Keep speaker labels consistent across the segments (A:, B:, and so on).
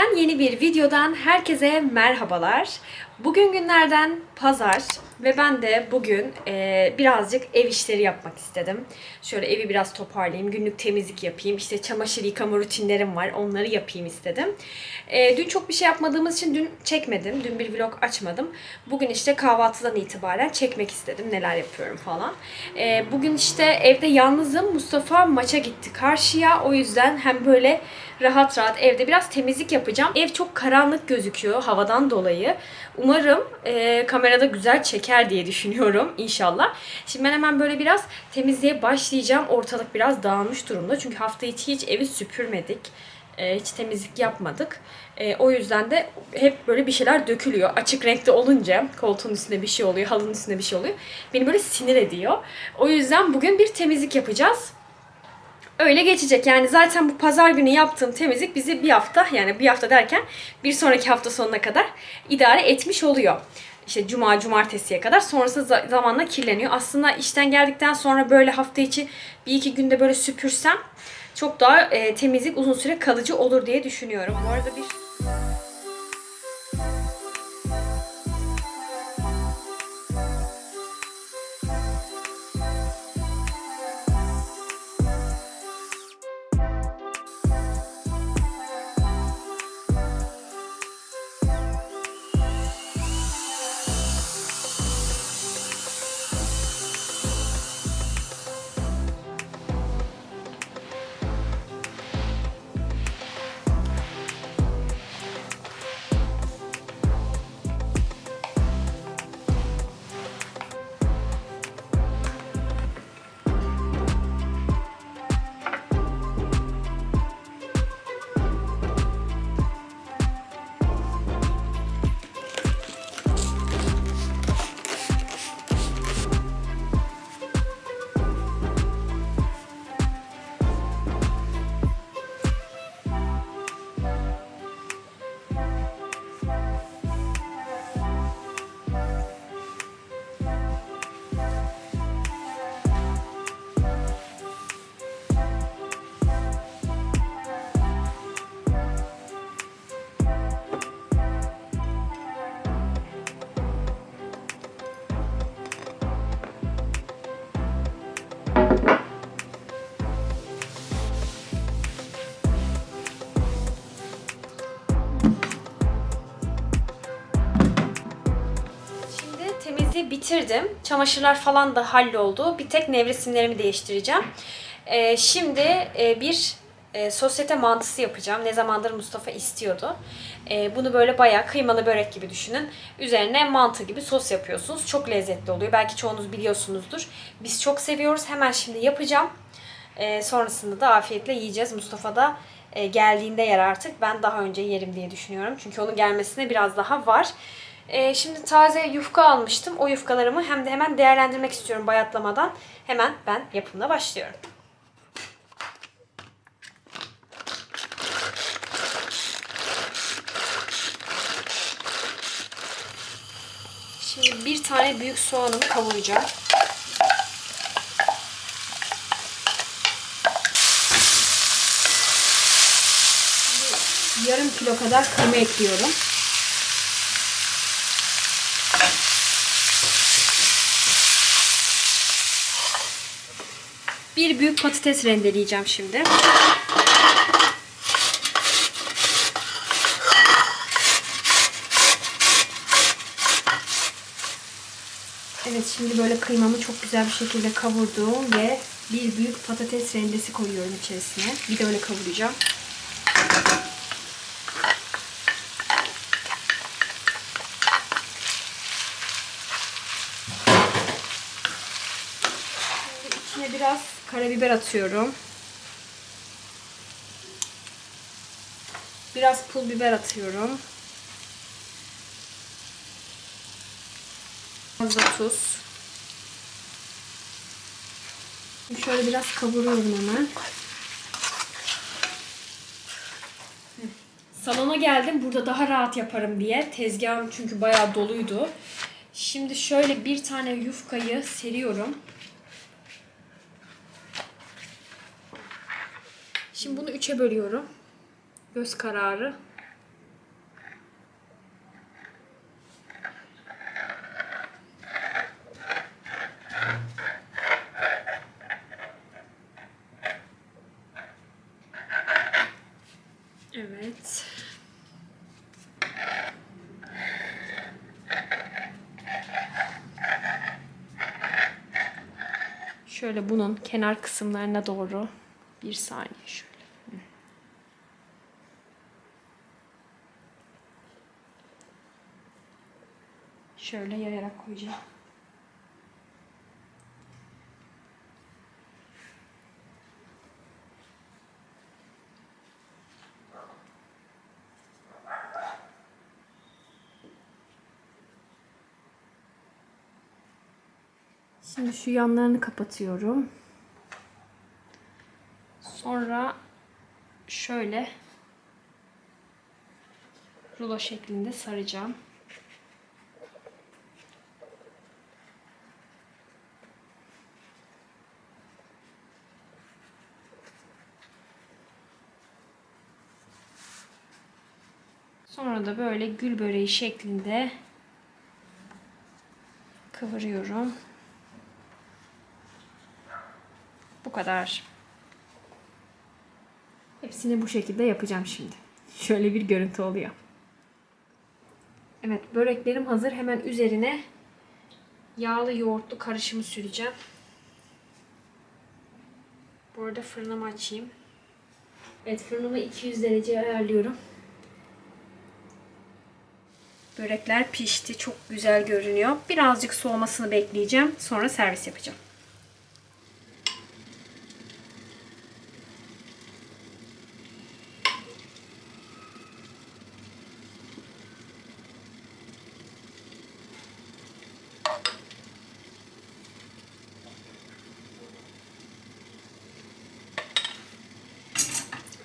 A: Günden, yeni bir videodan herkese merhabalar. Bugün günlerden pazar ve ben de bugün e, birazcık ev işleri yapmak istedim. Şöyle evi biraz toparlayayım, günlük temizlik yapayım, işte çamaşır yıkama rutinlerim var, onları yapayım istedim. E, dün çok bir şey yapmadığımız için dün çekmedim, dün bir vlog açmadım. Bugün işte kahvaltıdan itibaren çekmek istedim, neler yapıyorum falan. E, bugün işte evde yalnızım, Mustafa maça gitti karşıya, o yüzden hem böyle rahat rahat evde biraz temizlik yapacağım. Ev çok karanlık gözüküyor havadan dolayı. Umarım e, kamerada güzel çeker diye düşünüyorum inşallah. Şimdi ben hemen böyle biraz temizliğe başlayacağım. Ortalık biraz dağılmış durumda. Çünkü hafta içi hiç evi süpürmedik. E, hiç temizlik yapmadık. E, o yüzden de hep böyle bir şeyler dökülüyor. Açık renkte olunca koltuğun üstünde bir şey oluyor, halının üstünde bir şey oluyor. Beni böyle sinir ediyor. O yüzden bugün bir temizlik yapacağız öyle geçecek. Yani zaten bu pazar günü yaptığım temizlik bizi bir hafta yani bir hafta derken bir sonraki hafta sonuna kadar idare etmiş oluyor. İşte cuma cumartesiye kadar sonrası za- zamanla kirleniyor. Aslında işten geldikten sonra böyle hafta içi bir iki günde böyle süpürsem çok daha e, temizlik uzun süre kalıcı olur diye düşünüyorum. Bu arada bir Şimdi temizliği bitirdim. Çamaşırlar falan da halloldu. Bir tek nevresimlerimi değiştireceğim. Ee, şimdi e, bir e, sosyete mantısı yapacağım. Ne zamandır Mustafa istiyordu. E, bunu böyle bayağı kıymalı börek gibi düşünün. Üzerine mantı gibi sos yapıyorsunuz. Çok lezzetli oluyor. Belki çoğunuz biliyorsunuzdur. Biz çok seviyoruz. Hemen şimdi yapacağım. E, sonrasında da afiyetle yiyeceğiz. Mustafa da e, geldiğinde yer artık. Ben daha önce yerim diye düşünüyorum. Çünkü onun gelmesine biraz daha var. E, şimdi taze yufka almıştım. O yufkalarımı hem de hemen değerlendirmek istiyorum bayatlamadan. Hemen ben yapımına başlıyorum. Şimdi bir tane büyük soğanımı kavuracağım. Yarım kilo kadar kıyma ekliyorum. Bir büyük patates rendeleyeceğim şimdi. Evet şimdi böyle kıymamı çok güzel bir şekilde kavurdum ve bir büyük patates rendesi koyuyorum içerisine. Bir de öyle kavuracağım. Şimdi içine biraz karabiber atıyorum. Biraz pul biber atıyorum. Biraz da tuz. Şöyle biraz kavuruyorum hemen. Salona geldim burada daha rahat yaparım diye. Tezgahım çünkü bayağı doluydu. Şimdi şöyle bir tane yufkayı seriyorum. Şimdi bunu üçe bölüyorum. Göz kararı. Evet. Şöyle bunun kenar kısımlarına doğru bir saniye şöyle. Şöyle yayarak koyacağım. Şimdi şu yanlarını kapatıyorum. Sonra şöyle rulo şeklinde saracağım. Sonra da böyle gül böreği şeklinde kıvırıyorum. Bu kadar. Hepsini bu şekilde yapacağım şimdi. Şöyle bir görüntü oluyor. Evet böreklerim hazır. Hemen üzerine yağlı yoğurtlu karışımı süreceğim. Bu arada fırınımı açayım. Evet fırınımı 200 dereceye ayarlıyorum. Börekler pişti. Çok güzel görünüyor. Birazcık soğumasını bekleyeceğim. Sonra servis yapacağım.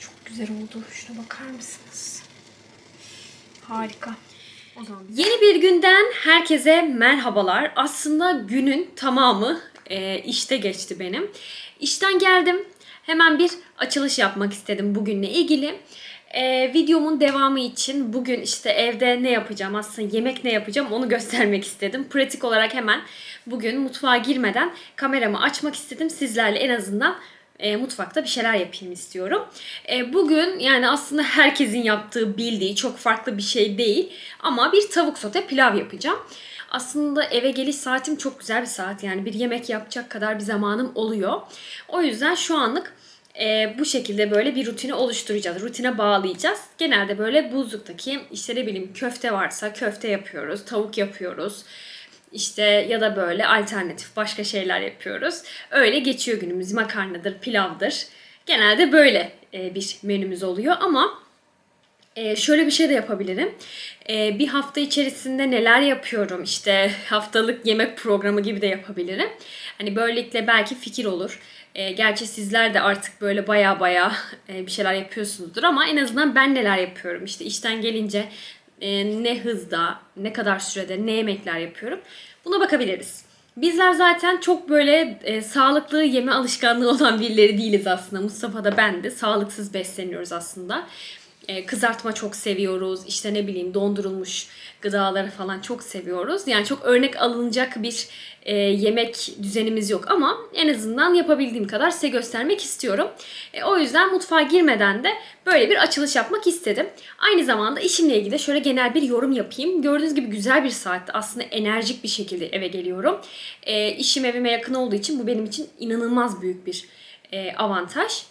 A: Çok güzel oldu. Şuna bakar mısınız? Harika. O zaman Yeni bir günden herkese merhabalar. Aslında günün tamamı e, işte geçti benim. İşten geldim. Hemen bir açılış yapmak istedim bugünle ilgili. E, videomun devamı için bugün işte evde ne yapacağım aslında yemek ne yapacağım onu göstermek istedim. Pratik olarak hemen bugün mutfağa girmeden kameramı açmak istedim. Sizlerle en azından e, mutfakta bir şeyler yapayım istiyorum. E, bugün yani aslında herkesin yaptığı, bildiği çok farklı bir şey değil. Ama bir tavuk sote pilav yapacağım. Aslında eve geliş saatim çok güzel bir saat. Yani bir yemek yapacak kadar bir zamanım oluyor. O yüzden şu anlık e, bu şekilde böyle bir rutini oluşturacağız. Rutine bağlayacağız. Genelde böyle buzluktaki işte ne bileyim köfte varsa köfte yapıyoruz, tavuk yapıyoruz. İşte ya da böyle alternatif başka şeyler yapıyoruz. Öyle geçiyor günümüz. Makarnadır, pilavdır. Genelde böyle e, bir menümüz oluyor ama e, şöyle bir şey de yapabilirim. E, bir hafta içerisinde neler yapıyorum işte haftalık yemek programı gibi de yapabilirim. Hani böylelikle belki fikir olur. Gerçi sizler de artık böyle baya baya bir şeyler yapıyorsunuzdur ama en azından ben neler yapıyorum. İşte işten gelince e, ne hızda, ne kadar sürede, ne yemekler yapıyorum. Buna bakabiliriz. Bizler zaten çok böyle e, sağlıklı yeme alışkanlığı olan birileri değiliz aslında. Mustafa da ben de sağlıksız besleniyoruz aslında. E, kızartma çok seviyoruz. İşte ne bileyim dondurulmuş gıdaları falan çok seviyoruz. Yani çok örnek alınacak bir e, yemek düzenimiz yok ama en azından yapabildiğim kadar size göstermek istiyorum. E, o yüzden mutfağa girmeden de böyle bir açılış yapmak istedim. Aynı zamanda işimle ilgili de şöyle genel bir yorum yapayım. Gördüğünüz gibi güzel bir saatte aslında enerjik bir şekilde eve geliyorum. E, işim evime yakın olduğu için bu benim için inanılmaz büyük bir e, avantaj.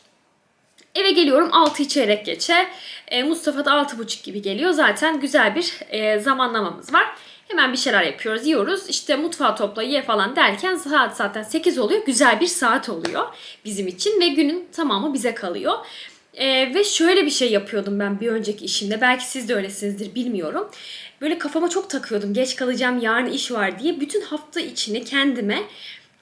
A: Eve geliyorum 6 çeyrek geçe. E, Mustafa da 6.30 gibi geliyor. Zaten güzel bir e, zamanlamamız var. Hemen bir şeyler yapıyoruz, yiyoruz. İşte mutfağı topla, ye falan derken saat zaten 8 oluyor. Güzel bir saat oluyor bizim için ve günün tamamı bize kalıyor. E, ve şöyle bir şey yapıyordum ben bir önceki işimde. Belki siz de öylesinizdir bilmiyorum. Böyle kafama çok takıyordum. Geç kalacağım, yarın iş var diye. Bütün hafta içini kendime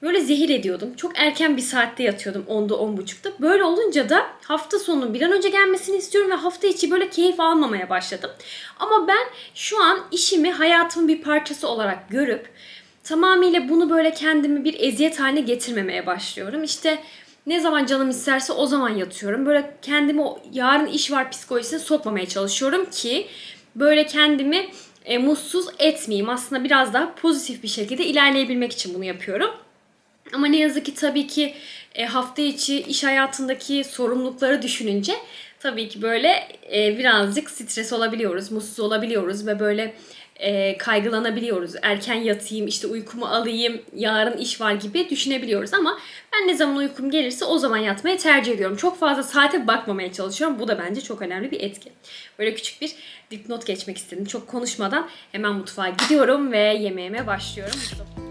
A: Böyle zehir ediyordum. Çok erken bir saatte yatıyordum 10'da 10.30'da. Böyle olunca da hafta sonunun bir an önce gelmesini istiyorum ve hafta içi böyle keyif almamaya başladım. Ama ben şu an işimi hayatımın bir parçası olarak görüp tamamıyla bunu böyle kendimi bir eziyet haline getirmemeye başlıyorum. İşte ne zaman canım isterse o zaman yatıyorum. Böyle kendimi yarın iş var psikolojisine sokmamaya çalışıyorum ki böyle kendimi e, mutsuz etmeyeyim. Aslında biraz daha pozitif bir şekilde ilerleyebilmek için bunu yapıyorum. Ama ne yazık ki tabii ki e, hafta içi iş hayatındaki sorumlulukları düşününce tabii ki böyle e, birazcık stres olabiliyoruz, mutsuz olabiliyoruz ve böyle e, kaygılanabiliyoruz. Erken yatayım, işte uykumu alayım, yarın iş var gibi düşünebiliyoruz ama ben ne zaman uykum gelirse o zaman yatmayı tercih ediyorum. Çok fazla saate bakmamaya çalışıyorum. Bu da bence çok önemli bir etki. Böyle küçük bir dipnot geçmek istedim. Çok konuşmadan hemen mutfağa gidiyorum ve yemeğime başlıyorum. Ve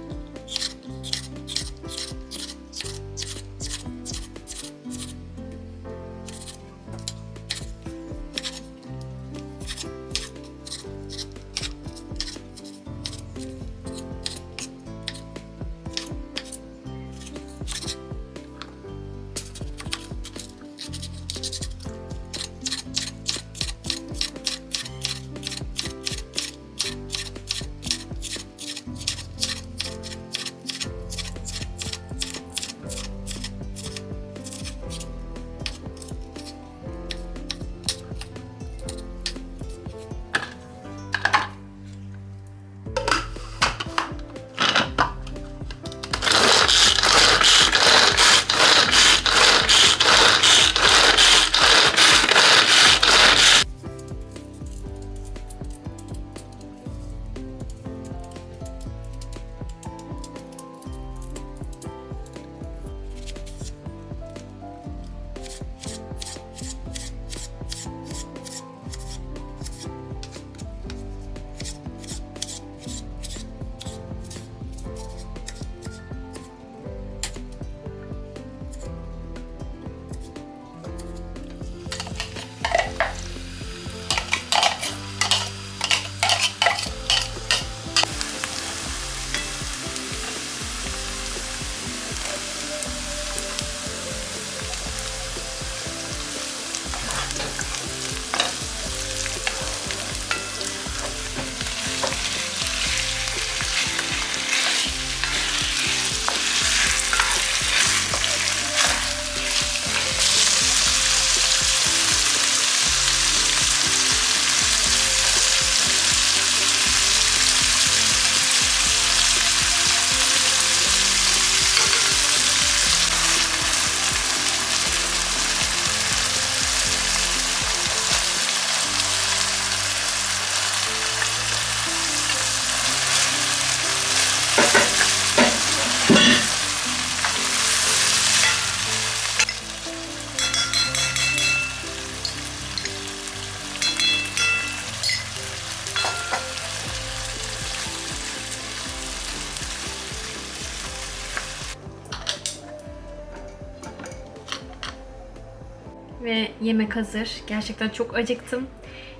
A: yemek hazır. Gerçekten çok acıktım.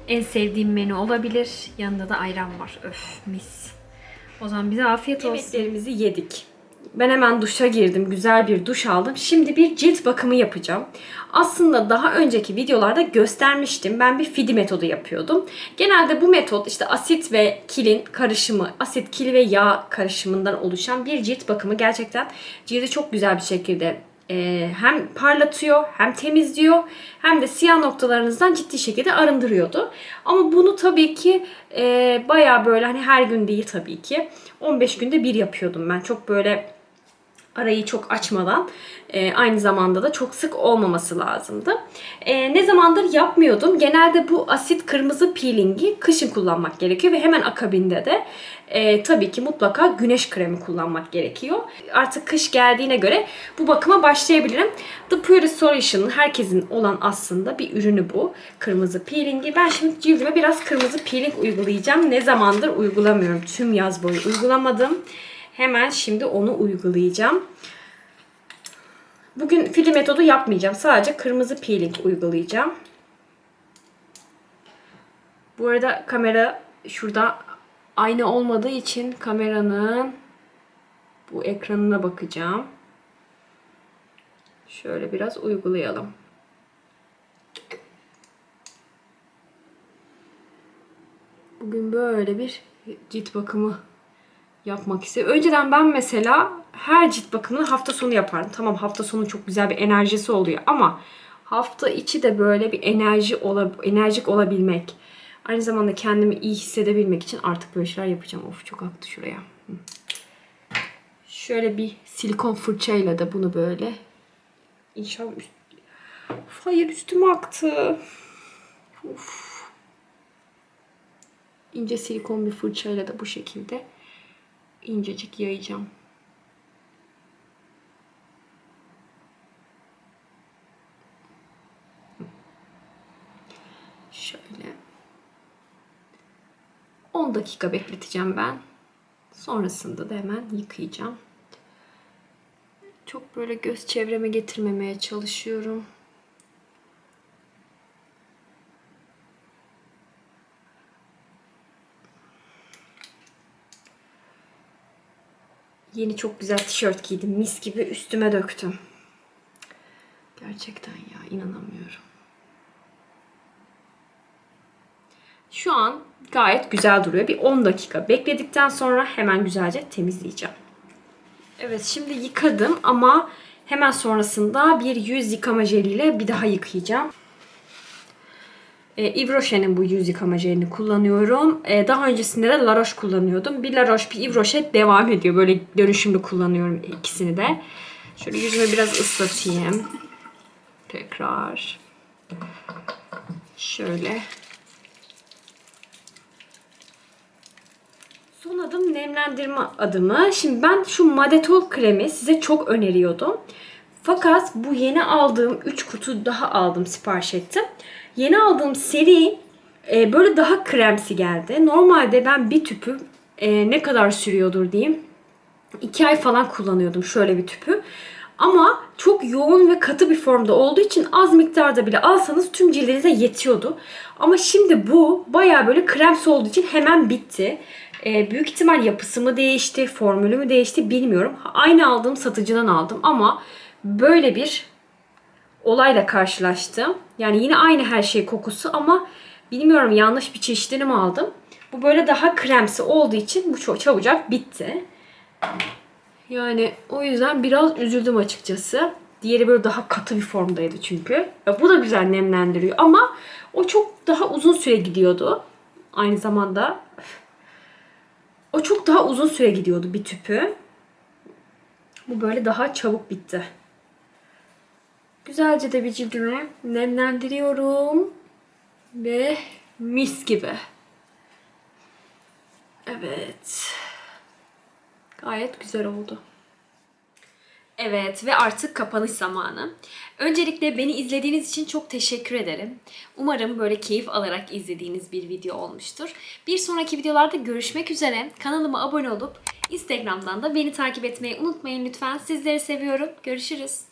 A: En sevdiğim menü olabilir. Yanında da ayran var. Öf mis. O zaman bize afiyet olsun. Yemeklerimizi yedik. Ben hemen duşa girdim. Güzel bir duş aldım. Şimdi bir cilt bakımı yapacağım. Aslında daha önceki videolarda göstermiştim. Ben bir fidi metodu yapıyordum. Genelde bu metot işte asit ve kilin karışımı, asit, kil ve yağ karışımından oluşan bir cilt bakımı. Gerçekten cildi çok güzel bir şekilde e, hem parlatıyor hem temizliyor hem de siyah noktalarınızdan ciddi şekilde arındırıyordu. Ama bunu tabii ki e, baya böyle hani her gün değil tabii ki 15 günde bir yapıyordum ben. Çok böyle arayı çok açmadan e, aynı zamanda da çok sık olmaması lazımdı. E, ne zamandır yapmıyordum. Genelde bu asit kırmızı peelingi kışın kullanmak gerekiyor ve hemen akabinde de e, tabii ki mutlaka güneş kremi kullanmak gerekiyor. Artık kış geldiğine göre bu bakıma başlayabilirim. The Pure Solution'ın herkesin olan aslında bir ürünü bu. Kırmızı peelingi. Ben şimdi cildime biraz kırmızı peeling uygulayacağım. Ne zamandır uygulamıyorum. Tüm yaz boyu uygulamadım. Hemen şimdi onu uygulayacağım. Bugün fili metodu yapmayacağım. Sadece kırmızı peeling uygulayacağım. Bu arada kamera şurada aynı olmadığı için kameranın bu ekranına bakacağım. Şöyle biraz uygulayalım. Bugün böyle bir cilt bakımı yapmak istiyorum. Önceden ben mesela her cilt bakımını hafta sonu yapardım. Tamam hafta sonu çok güzel bir enerjisi oluyor ama hafta içi de böyle bir enerji ola, enerjik olabilmek. Aynı zamanda kendimi iyi hissedebilmek için artık böyle şeyler yapacağım. Of çok aktı şuraya. Şöyle bir silikon fırçayla da bunu böyle. İnşallah. Of, hayır üstüme aktı. Of. İnce silikon bir fırçayla da bu şekilde incecik yayacağım. Şöyle. 10 dakika bekleteceğim ben. Sonrasında da hemen yıkayacağım. Çok böyle göz çevreme getirmemeye çalışıyorum. Yeni çok güzel tişört giydim. Mis gibi üstüme döktüm. Gerçekten ya inanamıyorum. Şu an gayet güzel duruyor. Bir 10 dakika bekledikten sonra hemen güzelce temizleyeceğim. Evet şimdi yıkadım ama hemen sonrasında bir yüz yıkama jeliyle bir daha yıkayacağım. E, Yves Rocher'in bu yüz yıkama jelini kullanıyorum. E, daha öncesinde de La Roche kullanıyordum. Bir La Roche bir Yves Rocher devam ediyor. Böyle dönüşümlü kullanıyorum ikisini de. Şöyle yüzümü biraz ıslatayım. Tekrar. Şöyle. Son adım nemlendirme adımı. Şimdi ben şu Madetol kremi size çok öneriyordum. Fakat bu yeni aldığım 3 kutu daha aldım sipariş ettim. Yeni aldığım seri e, böyle daha kremsi geldi. Normalde ben bir tüpü e, ne kadar sürüyordur diyeyim. 2 ay falan kullanıyordum şöyle bir tüpü. Ama çok yoğun ve katı bir formda olduğu için az miktarda bile alsanız tüm cildinize yetiyordu. Ama şimdi bu baya böyle kremsi olduğu için hemen bitti. Ee, büyük ihtimal yapısı mı değişti, formülü mü değişti bilmiyorum. Aynı aldığım satıcıdan aldım ama böyle bir olayla karşılaştım. Yani yine aynı her şey kokusu ama bilmiyorum yanlış bir çeşidini mi aldım. Bu böyle daha kremsi olduğu için bu çok çabucak bitti. Yani o yüzden biraz üzüldüm açıkçası. Diğeri böyle daha katı bir formdaydı çünkü. Ya bu da güzel nemlendiriyor ama o çok daha uzun süre gidiyordu. Aynı zamanda o çok daha uzun süre gidiyordu bir tüpü. Bu böyle daha çabuk bitti. Güzelce de bir cildimi nemlendiriyorum. Ve mis gibi. Evet. Gayet güzel oldu. Evet ve artık kapanış zamanı. Öncelikle beni izlediğiniz için çok teşekkür ederim. Umarım böyle keyif alarak izlediğiniz bir video olmuştur. Bir sonraki videolarda görüşmek üzere. Kanalıma abone olup Instagram'dan da beni takip etmeyi unutmayın lütfen. Sizleri seviyorum. Görüşürüz.